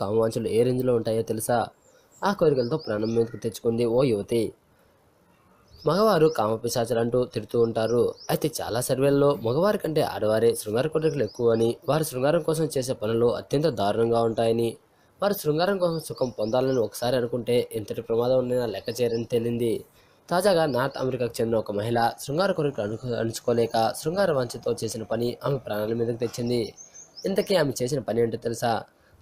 కామవాంఛలు ఏ రేంజ్లో ఉంటాయో తెలుసా? ఆ కోరికలతో ప్రాణం మీదకు తెచ్చుకుంది ఓ యువతి. మగవారు కామపిశాచలంటూ తిడుతూ ఉంటారు. అయితే చాలా సర్వేల్లో మగవారి కంటే ఆడవారే శృంగార కోరికలు ఎక్కువ అని వారు శృంగారం కోసం చేసే పనులు అత్యంత దారుణంగా ఉంటాయని వారు శృంగారం కోసం సుఖం పొందాలని ఒకసారి అనుకుంటే ఎంతటి ప్రమాదం ఉన్నైనా లెక్క చేయరని తేలింది. తాజాగా నార్త్ అమెరికాకు చెందిన ఒక మహిళ శృంగార కోరికలు అణుకు అణుచుకోలేక శృంగార వాంఛతో చేసిన పని ఆమె ప్రాణాల మీదకు తెచ్చింది. ఇంతకీ ఆమె చేసిన పని ఏంటో తెలుసా?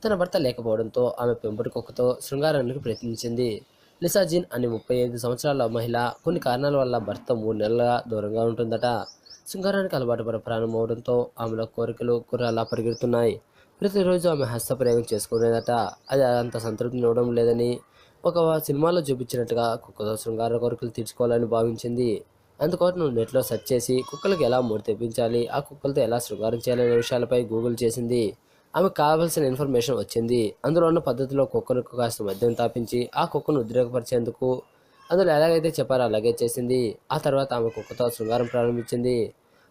తన భర్త లేకపోవడంతో ఆమె పెంపుడు కుక్కతో శృంగారానికి ప్రయత్నించింది. లిసాజిన్ అనే ముప్పై ఐదు సంవత్సరాల మహిళ కొన్ని కారణాల వల్ల భర్త మూడు నెలలుగా దూరంగా ఉంటుందట. శృంగారానికి అలవాటు పడ ప్రారంభమవడంతో ఆమెలో కోరికలు కుర్రాలా పరిగెడుతున్నాయి. ప్రతిరోజు ఆమె హస్తప్రయోగం చేసుకునేదట. అది అంత సంతృప్తినివ్వడం లేదని ఒక సినిమాలో చూపించినట్టుగా కుక్కతో శృంగార కోరికలు తీర్చుకోవాలని భావించింది. అందుకోసం నెట్లో సెర్చ్ చేసి కుక్కలకు ఎలా మూడు తెప్పించాలి ఆ కుక్కలతో ఎలా శృంగారం చేయాలనే విషయాలపై గూగుల్ చేసింది. ఆమెకు కావాల్సిన ఇన్ఫర్మేషన్ వచ్చింది. అందులో ఉన్న పద్ధతిలో కుక్కను కాస్త మద్యం తాపించి ఆ కుక్కను ఉద్రేకపరిచేందుకు అందులో ఎలాగైతే చెప్పారో అలాగే చేసింది. ఆ తర్వాత ఆమె కుక్కతో శృంగారం ప్రారంభించింది.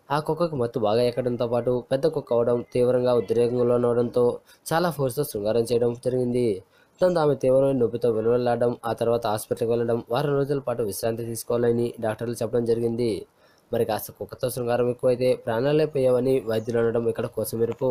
ఆ కుక్కకు మత్తు బాగా ఎక్కడంతో పాటు పెద్ద కుక్క అవడం తీవ్రంగా ఉద్రేకంలో ఉండడంతో చాలా ఫోర్స్తో శృంగారం చేయడం జరిగింది. దాంతో ఆమె తీవ్రమైన నొప్పితో వెలువెళ్ళాడడం ఆ తర్వాత హాస్పిటల్కి వెళ్ళడం వారం రోజుల పాటు విశ్రాంతి తీసుకోవాలని డాక్టర్లు చెప్పడం జరిగింది. మరి కాస్త కుక్కతో శృంగారం ఎక్కువైతే ప్రాణాలే పోయావని వైద్యులు అనడం ఇక్కడ కోసమెరుపు.